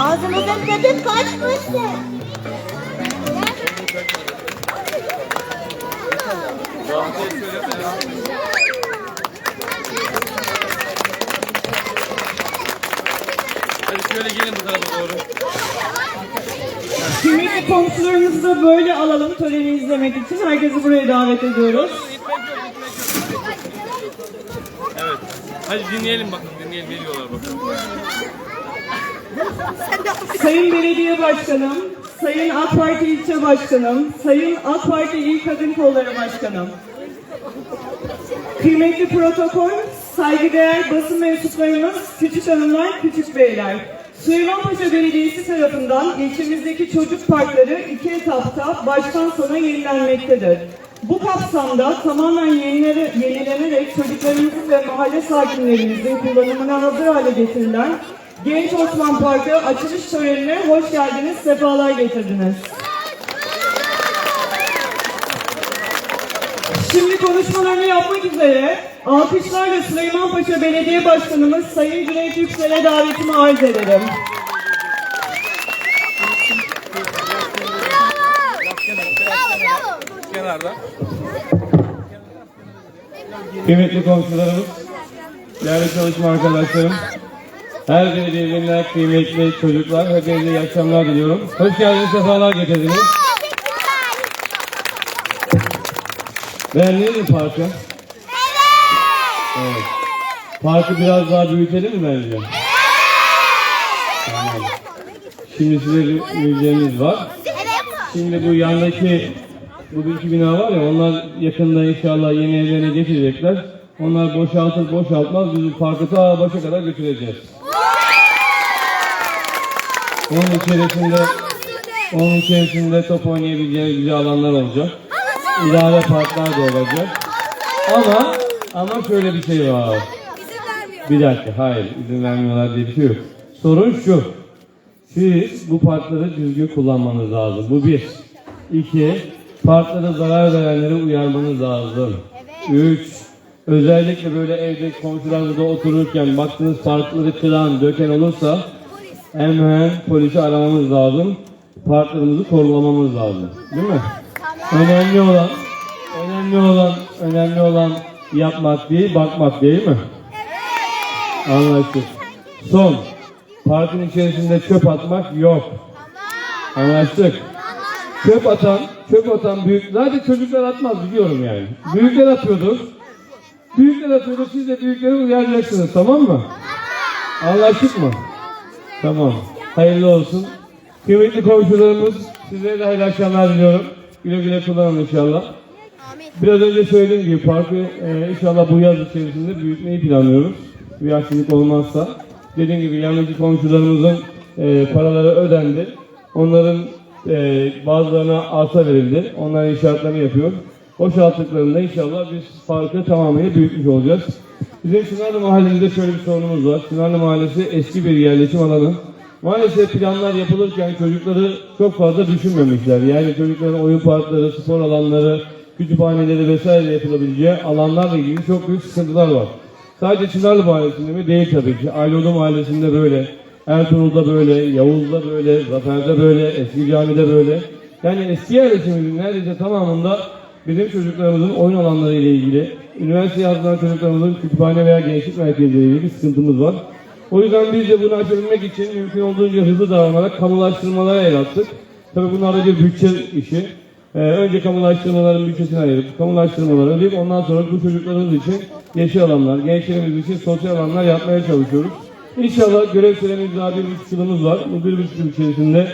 Ağzımızın tadı kaçmasın. Hadi şöyle gelin bu tarafa doğru. Kıymetli komşularımızı da böyle alalım töreni izlemek için. Herkesi buraya davet ediyoruz. Evet. Hadi dinleyelim bakın dinleyelim ne diyorlar bakın. Sayın Belediye Başkanım, Sayın AK Parti İlçe Başkanım, Sayın AK Parti İl Kadın Kolları Başkanım. Kıymetli protokol, saygıdeğer basın mensuplarımız, küçük hanımlar, küçük beyler. Süleymanpaşa Belediyesi tarafından ilçemizdeki çocuk parkları iki etapta baştan sona yenilenmektedir. Bu kapsamda tamamen yenilere- yenilenerek çocuklarımızın ve mahalle sakinlerimizin kullanımına hazır hale getirilen Genç Osman Parkı açılış törenine hoş geldiniz, sefalar getirdiniz. Şimdi konuşmalarını yapmak üzere alkışlarla Süleymanpaşa Belediye Başkanımız Sayın Cüneyt Yüksel'e davetimi arz ederim. Kıymetli komşularımız, değerli çalışma arkadaşlarım, her biri birbirinden kıymetli çocuklar, hepinize iyi akşamlar diliyorum. Hoş geldiniz, sefalar getirdiniz. Beğendiniz mi parkı? Evet. Parkı biraz daha büyütelim mi bence? Tamam. Şimdi size bir müjdemiz var. Şimdi bu yandaki bugünkü bina var ya onlar yakında inşallah yeni evlerine geçecekler. Onlar boşaltır boşaltmaz biz bu parkı ta başa kadar götüreceğiz. Onun içerisinde onun içerisinde top oynayabileceğiniz güzel alanlar olacak. İlave parklar da olacak. Ama ama şöyle bir şey var. Bir dakika hayır izin vermiyorlar diye bir şey yok. Sorun şu. Siz bu parkları düzgün kullanmanız lazım. Bu bir. İki, parklara zarar verenleri uyarmanız lazım. Üç, özellikle böyle evde komşularınızda otururken baktığınız parkları kıran, döken olursa hemen polisi aramamız lazım. Parklarımızı korulamamız lazım. Değil mi? Önemli olan, önemli olan, önemli olan yapmak değil, bakmak değil mi? Anlaştık. Son. Parkın içerisinde çöp atmak yok. Anlaştık. Çöp atan, çöp atan büyük, zaten çocuklar atmaz biliyorum yani. Büyükler atıyordur. Büyükler atıyordur, siz de büyükleri uyaracaksınız tamam mı? Anlaştık mı? Tamam. Hayırlı olsun. Kıymetli komşularımız, sizlere de hayırlı akşamlar diliyorum. Güle güle kullanın inşallah. Biraz önce söylediğim gibi parkı e, inşallah bu yaz içerisinde büyütmeyi planlıyoruz. Bir aksilik olmazsa. Dediğim gibi yanındaki komşularımızın e, paraları ödendi. Onların e, bazılarına arsa verildi. Onlar inşaatlarını yapıyor. Boşalttıklarında inşallah biz parkı tamamıyla büyütmüş olacağız. Bizim Çınarlı Mahallemizde şöyle bir sorunumuz var. Çınarlı Mahallesi eski bir yerleşim alanı. Maalesef planlar yapılırken çocukları çok fazla düşünmemişler. Yani çocukların oyun parkları, spor alanları, kütüphaneleri vesaire yapılabileceği alanlarla ilgili çok büyük sıkıntılar var. Sadece Çınarlı Mahallesi'nde mi? Değil tabii ki. Ayloğlu Mahallesi'nde böyle, Ertuğrul'da böyle, Yavuz'da böyle, Zafer'de böyle, Eski Cami'de böyle. Yani eski yerleşimimizin neredeyse tamamında bizim çocuklarımızın oyun alanları ile ilgili, üniversiteye hazırlanan çocuklarımızın kütüphane veya gençlik merkezleri ile ilgili sıkıntımız var. O yüzden biz de bunu aşabilmek için mümkün olduğunca hızlı davranarak kamulaştırmalara el attık. Tabii bunlar da bir bütçe işi. Ee, önce kamulaştırmaların bütçesini ayırıp, kamulaştırmaları ödeyip ondan sonra bu çocuklarımız için yeşil alanlar, gençlerimiz için sosyal alanlar yapmaya çalışıyoruz. İnşallah görev süremiz daha bir buçuk yılımız var. Bu bir buçuk yıl içerisinde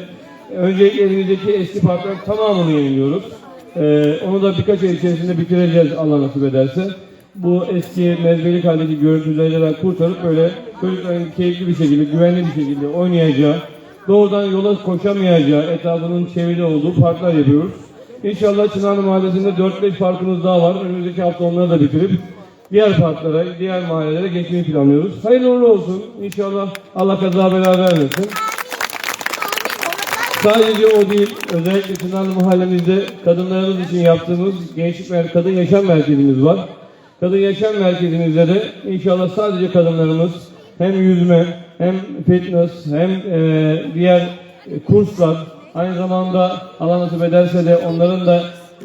öncelikle elimizdeki eski parkların tamamını yeniliyoruz. Ee, onu da birkaç ay içerisinde bitireceğiz Allah nasip ederse. Bu eski mezbelik haldeki görüntülerden kurtarıp böyle çocukların keyifli bir şekilde, güvenli bir şekilde oynayacağı, doğrudan yola koşamayacağı, etrafının çevrili olduğu parklar yapıyoruz. İnşallah Çınarlı Mahallesi'nde 4-5 parkımız daha var. Önümüzdeki hafta onları da bitirip diğer parklara, diğer mahallelere geçmeyi planlıyoruz. Hayırlı uğurlu olsun. İnşallah Allah kaza bela vermesin. Sadece o değil, özellikle Çınarlı mahallemizde kadınlarımız için yaptığımız gençlik mer kadın yaşam merkezimiz var. Kadın yaşam merkezimizde de inşallah sadece kadınlarımız hem yüzme, hem fitness, hem e, diğer e, kurslar, aynı zamanda Allah nasip ederse de onların da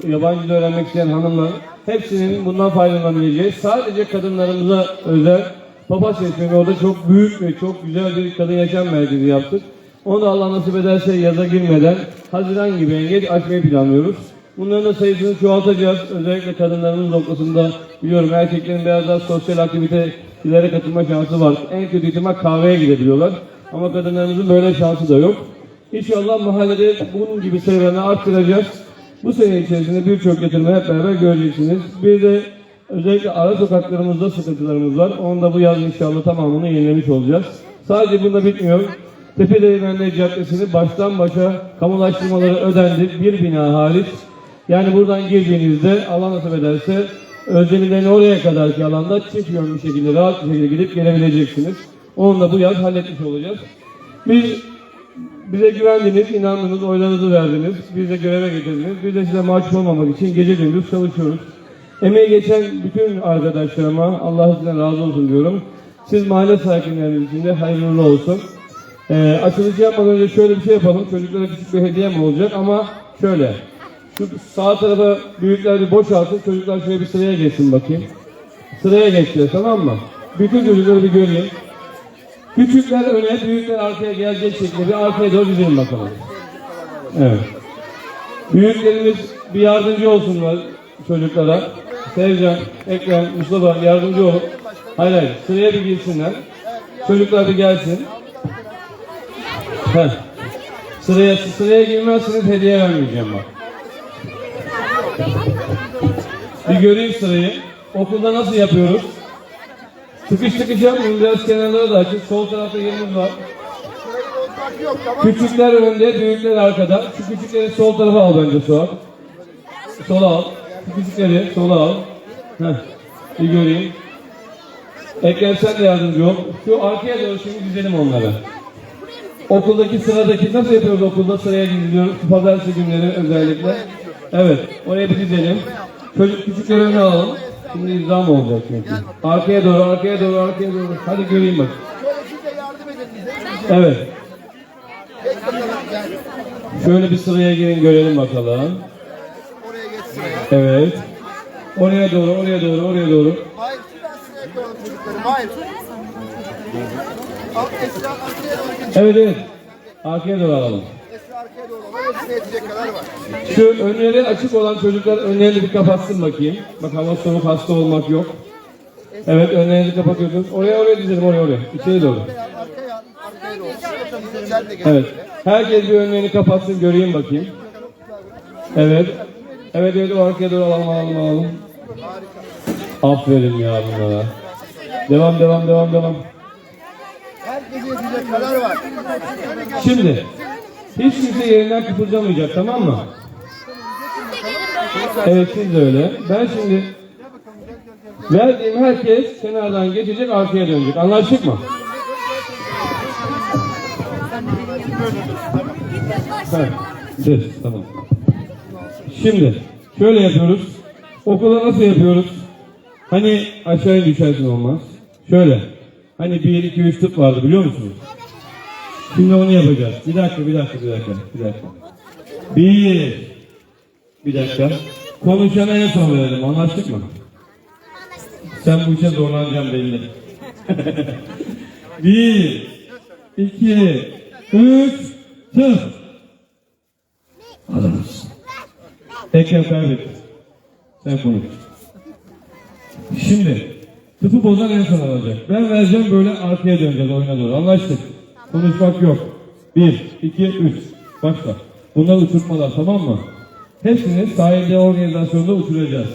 yabancı dil öğrenmek isteyen hanımlar hepsinin bundan faydalanabileceği sadece kadınlarımıza özel Papasya ismini orada çok büyük ve çok güzel bir kadın yaşam merkezi yaptık. Onu Allah nasip ederse yaza girmeden Haziran gibi en geç açmayı planlıyoruz. Bunların da sayısını çoğaltacağız. Özellikle kadınlarımız noktasında biliyorum erkeklerin biraz daha sosyal aktivitelere katılma şansı var. En kötü ihtimal kahveye gidebiliyorlar. Ama kadınlarımızın böyle şansı da yok. İnşallah mahallede bunun gibi sayılarını arttıracağız. Bu sene içerisinde birçok yatırımı hep beraber göreceksiniz. Bir de özellikle ara sokaklarımızda sıkıntılarımız var. Onu da bu yaz inşallah tamamını yenilemiş olacağız. Sadece bunda bitmiyor. Tepedeğmenler Caddesi'ni baştan başa kamulaştırmaları ödendi. Bir bina hariç. Yani buradan girdiğinizde Allah nasip ederse Özdemilerin oraya kadarki alanda çift yön bir şekilde rahat bir şekilde gidip gelebileceksiniz. Onu da bu yaz halletmiş olacağız. Biz bize güvendiniz, inandınız, oylarınızı verdiniz. Bize göreve getirdiniz. Biz de size mahcup olmamak için gece gündüz çalışıyoruz. Emeği geçen bütün arkadaşlarıma Allah sizden razı olsun diyorum. Siz mahalle sakinleriniz için de hayırlı olsun. Ee, açılış yapmadan önce şöyle bir şey yapalım. Çocuklara küçük bir hediyem olacak ama şöyle. Şu sağ tarafa büyükler bir boşaltın. Çocuklar şöyle bir sıraya geçsin bakayım. Sıraya geçeceğiz tamam mı? Bütün çocukları bir göreyim. Küçükler öne, büyükler arkaya gelecek şekilde bir arkaya doğru dizilin bakalım. Evet. Büyüklerimiz bir yardımcı olsunlar çocuklara. Sevcan, Ekrem, Mustafa yardımcı olun. Hayır hayır, sıraya bir girsinler. Çocuklar bir gelsin. Heh. Sıraya, sıraya girmezseniz hediye vermeyeceğim bak. Bir göreyim sırayı. Okulda nasıl yapıyoruz? Tıkış tıkış yapmayın. Biraz kenarlara da açın. Sol tarafta yerimiz var. Küçükler önde, büyükler arkada. Şu küçükleri sol tarafa al bence Suat. Sola al. Şu küçükleri sola al. Heh. Bir göreyim. Ekrem sen de yardımcı ol. Şu arkaya doğru şimdi dizelim onları. Okuldaki sıradaki nasıl yapıyoruz okulda sıraya diziliyoruz. Pazartesi günleri özellikle. Evet. Oraya bir dizelim. Çocuk küçükleri öne alalım. Şimdi izam olacak çünkü. Arkaya doğru, arkaya doğru, arkaya doğru. Hadi göreyim bak. Evet. Şöyle bir sıraya girin görelim bakalım. Evet. Oraya doğru, oraya doğru, oraya doğru. Hayır, sıraya koyalım çocukları. Hayır. Evet evet. Arkaya doğru alalım. Şu önleri açık olan çocuklar önlerini bir kapatsın bakayım. Bak hava soğuk hasta olmak yok. Evet önlerini kapatıyorsunuz. Oraya oraya dizelim oraya oraya. İçeri doğru. Evet. Herkes bir önlerini kapatsın göreyim bakayım. Evet. Evet evet arkaya doğru alalım alalım alalım. Aferin ya bunlara. Devam devam devam devam. Şimdi hiç kimse yerinden kıpırdamayacak tamam mı? Evet siz de öyle. Ben şimdi verdiğim herkes kenardan geçecek arkaya dönecek. Anlaştık mı? Ha, dur, tamam. Şimdi şöyle yapıyoruz. Okula nasıl yapıyoruz? Hani aşağıya düşersin olmaz. Şöyle. Hani 1 2 3 tıp vardı biliyor musunuz? Şimdi onu yapacağız. Bir dakika, bir dakika, bir dakika, bir dakika. Bir. Bir dakika. Konuşana en son verelim. Anlaştık mı? Sen bu işe zorlanacaksın belli. bir. iki, Üç. Tıp. Mısın? Ekrem kaybetti. Sen konuş. Şimdi tıpı bozan en son alacak. Ben vereceğim böyle arkaya döneceğiz oyuna doğru. Anlaştık. Konuşmak yok. Bir, iki, üç. Başla. Bunlar uçurtmalar tamam mı? Hepsini sahilde organizasyonda uçuracağız.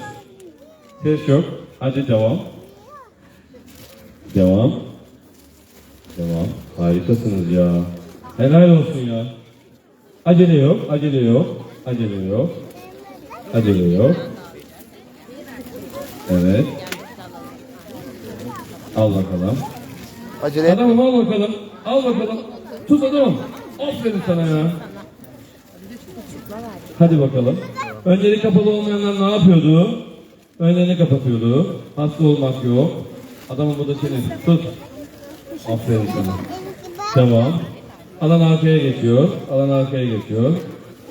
Ses yok. Hadi devam. Devam. Devam. Harikasınız ya. Helal olsun ya. Acele yok, acele yok, acele yok. Acele yok. Evet. Al bakalım. Acele et. Adamım al bakalım. Al bakalım. Tut adamım. Aferin sana ya. Hadi bakalım. Önleri kapalı olmayanlar ne yapıyordu? Önlerini kapatıyordu. Hasta olmak yok. Adamım bu da senin. Tut. Aferin sana. Tamam. Alan arkaya geçiyor. Alan arkaya geçiyor.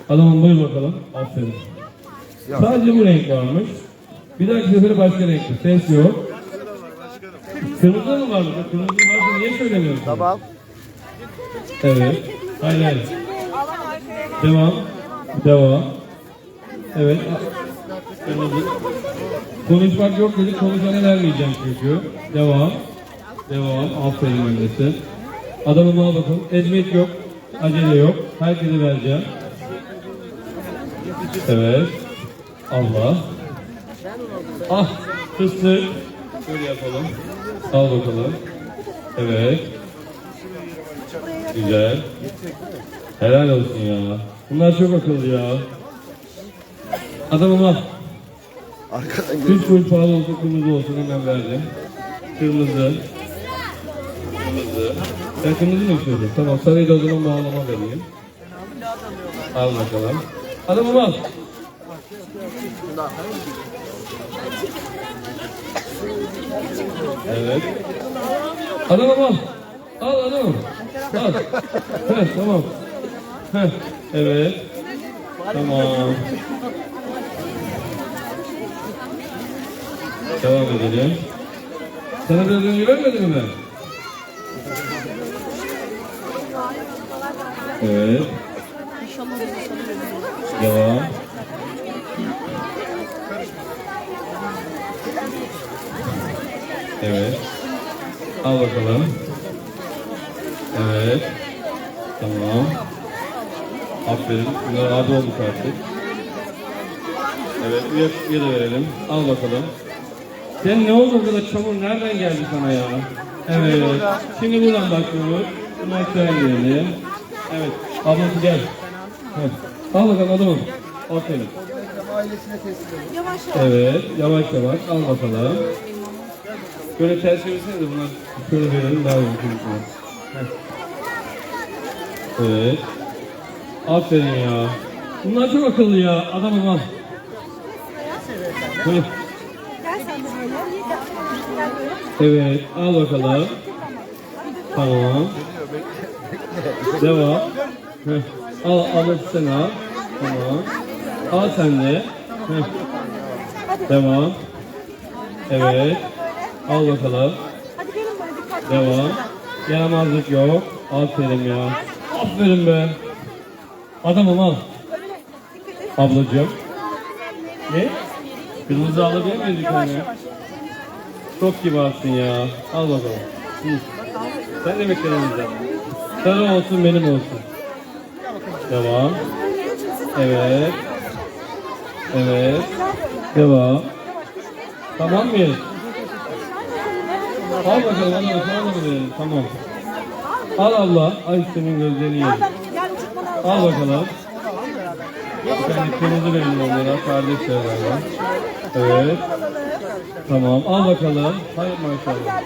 Adamın buyur bakalım. Aferin. Sadece bu renk varmış. Bir dahaki sefere başka renkli. Ses yok. Kırmızı mı var burada? Kırmızı varsa niye söylemiyorsun? Tamam. Evet. Hayır hayır. Devam. Devam. Evet. Kırmızı. Konuşmak yok dedik. Konuşana vermeyeceğim çünkü. Devam. Devam. Aferin öndesi. Adamıma bakın. Ezmek yok. Acele yok. Herkese vereceğim. Evet. Allah. Ah. Fıstık. Şöyle yapalım. Al bakalım. Evet. Güzel. Helal olsun ya. Bunlar çok akıllı ya. Adamım al. Arkadan. Üç full pahalı olsun kırmızı olsun hemen verdim. Kırmızı. Kırmızı. Sen kırmızı mı istiyorsun? Tamam sarıyı da o zaman bağlama vereyim. Al bakalım. Adamım al. Evet. Adamım al. Al adamım. Al. Heh, tamam. Heh, evet. Tamam. Devam edelim. Sana biraz önce vermedim mi ben? Evet. Devam. Evet. Al bakalım. Evet. Tamam. Aferin. Bunlar abi olduk artık. Evet. Üye, üye de verelim. Al bakalım. Sen ne oldu bu kadar çamur? Nereden geldi sana ya? Evet. Şimdi buradan bakıyoruz. Bunu aşağı indirelim. Evet. Ablası gel. Evet. Al bakalım adamım. Aferin. Ailesine teslim edin. Evet. Yavaş yavaş. Al bakalım. Böyle ters çevirsene de bunlar. Şöyle verelim daha iyi çocuklar. Heh. Evet. Aferin ya. Bunlar çok akıllı ya. Al. Böyle. Evet, al bakalım. Tamam. Devam. Heh. Al, al sen al. Tamam. Al sen de. Devam. Evet. Al bakalım. Devam. Yaramazlık yok. Aferin ya. Aferin be. Adamım al. Ablacığım. Ne? Kırmızı alabilir miyiz tane? Çok kibarsın ya. Al bakalım. Hı. Sen de bekle elimizden. Sarı olsun benim olsun. Devam. Evet. Evet. Devam. Tamam mıyız? Al bakalım al bakalım al. Tamam. Al abla. Ay senin gözlerini yedim. Al bakalım. Tane kırmızı verelim onlara. Kardeşler galiba. Evet. Tamam. Al bakalım. Hayır maşallah.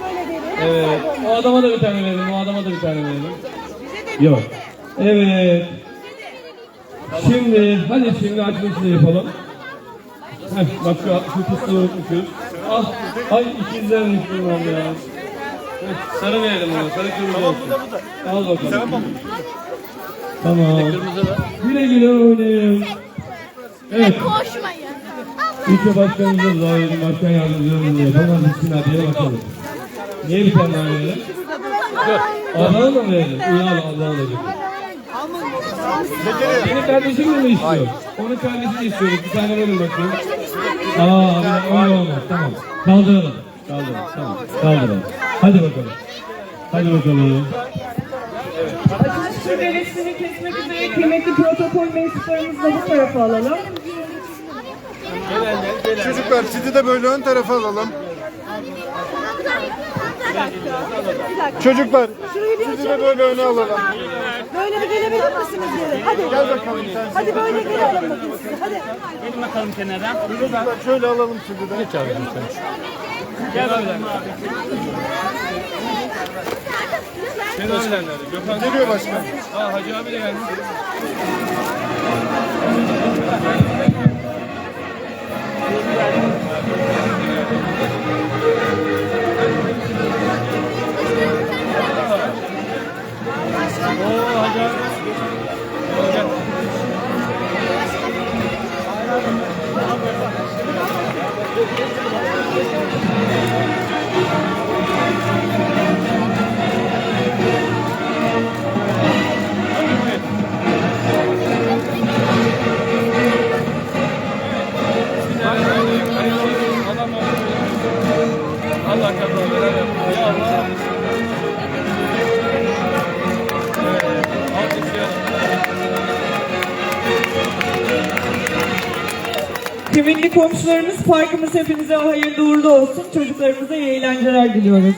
Evet. O adama da bir tane verelim. O adama da bir tane verelim. Yok. Evet. Şimdi hadi şimdi açılışını yapalım. Heh, bak şu, şu fıstığı unutmuşuz. Al. Ay ikizlermiş bunlar ya. Heh, sarı verelim ona. Sarı kırmızı olsun. Al bakalım. Tamam. Güle güle oynayın. Evet. Koşmayın. İlçe başkanımız da verelim. Başkan yardımcılarımız da yapalım. Hadi şimdi hadiye bakalım. Niye bir tane daha verelim? Allah'a mı verelim? İyi al Allah'a verelim. Senin kardeşin mi istiyor? Onun kardeşini istiyoruz. Bir tane verin bakayım. Aa, abi, öyle olmaz. Tamam. Kaldıralım. Kaldıralım. Tamam. Kaldıralım. Hadi bakalım. Hadi bakalım. Açılış süresini kesmek üzere kıymetli protokol mensuplarımızı bu tarafa alalım. Çocuklar sizi de böyle ön tarafa alalım. Çocuklar sizi de böyle öne alalım. Böyle bir gelebilir misiniz geri? Hadi. Gel bakalım sen. Hadi böyle geri alın bakayım sizi. Hadi. Gelin bakalım kenara. Çocuklar şöyle alalım sizi de. Gel böyle. Senin abiler nerede? Gökhan Geliyor başkan. Aa Hacı abi de gelmiş. Kıymetli komşularımız Oo hocam. Hocam. Parkımız hepinize hayırlı uğurlu olsun. Çocuklarımıza iyi eğlenceler diliyoruz.